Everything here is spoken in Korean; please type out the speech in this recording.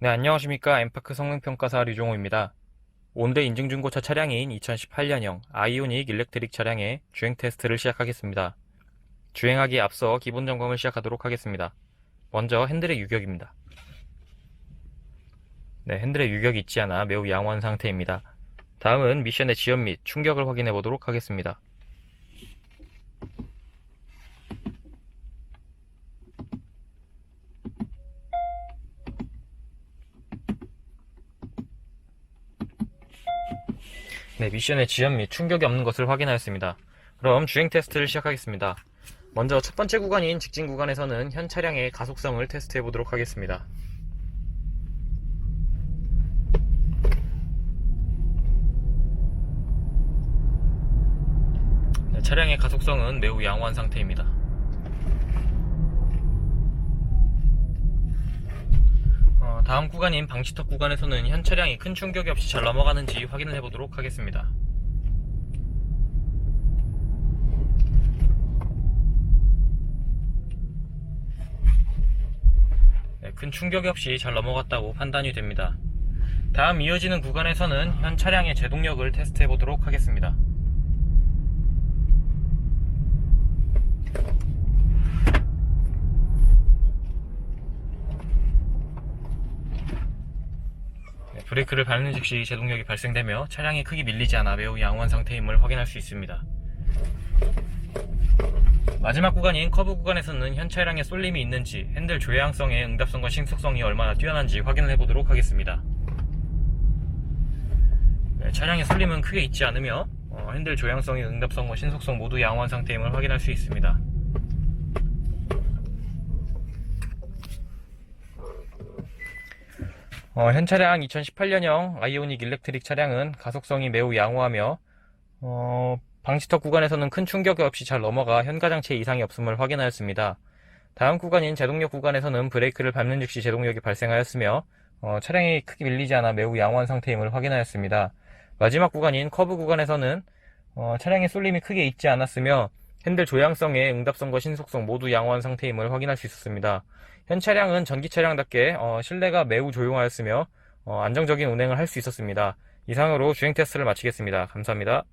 네, 안녕하십니까. 엠파크 성능평가사 류종호입니다. 온대 인증중고차 차량인 2018년형 아이오닉 일렉트릭 차량의 주행 테스트를 시작하겠습니다. 주행하기에 앞서 기본 점검을 시작하도록 하겠습니다. 먼저 핸들의 유격입니다. 네, 핸들의 유격이 있지 않아 매우 양호한 상태입니다. 다음은 미션의 지연 및 충격을 확인해 보도록 하겠습니다. 네, 미션의 지연 및 충격이 없는 것을 확인하였습니다. 그럼 주행 테스트를 시작하겠습니다. 먼저 첫 번째 구간인 직진 구간에서는 현 차량의 가속성을 테스트해 보도록 하겠습니다. 네, 차량의 가속성은 매우 양호한 상태입니다. 어, 다음 구간인 방지턱 구간에서는 현 차량이 큰 충격이 없이 잘 넘어가는지 확인을 해보도록 하겠습니다. 네, 큰 충격이 없이 잘 넘어갔다고 판단이 됩니다. 다음 이어지는 구간에서는 현 차량의 제동력을 테스트해 보도록 하겠습니다. 네, 브레이크를 밟는 즉시 제동력이 발생되며 차량이 크게 밀리지 않아 매우 양호한 상태임을 확인할 수 있습니다. 마지막 구간인 커브 구간에서는 현 차량에 쏠림이 있는지 핸들 조향성의 응답성과 신속성이 얼마나 뛰어난지 확인을 해보도록 하겠습니다. 네, 차량의 쏠림은 크게 있지 않으며 어, 핸들 조향성의 응답성과 신속성 모두 양호한 상태임을 확인할 수 있습니다. 어, 현 차량 2018년형 아이오닉 일렉트릭 차량은 가속성이 매우 양호하며 어, 방지턱 구간에서는 큰 충격 없이 잘 넘어가 현가장치에 이상이 없음을 확인하였습니다. 다음 구간인 제동력 구간에서는 브레이크를 밟는 즉시 제동력이 발생하였으며 어, 차량이 크게 밀리지 않아 매우 양호한 상태임을 확인하였습니다. 마지막 구간인 커브 구간에서는 어, 차량의 쏠림이 크게 있지 않았으며 핸들 조향성의 응답성과 신속성 모두 양호한 상태임을 확인할 수 있었습니다. 현 차량은 전기 차량답게 어, 실내가 매우 조용하였으며 어, 안정적인 운행을 할 수 있었습니다. 이상으로 주행 테스트를 마치겠습니다. 감사합니다.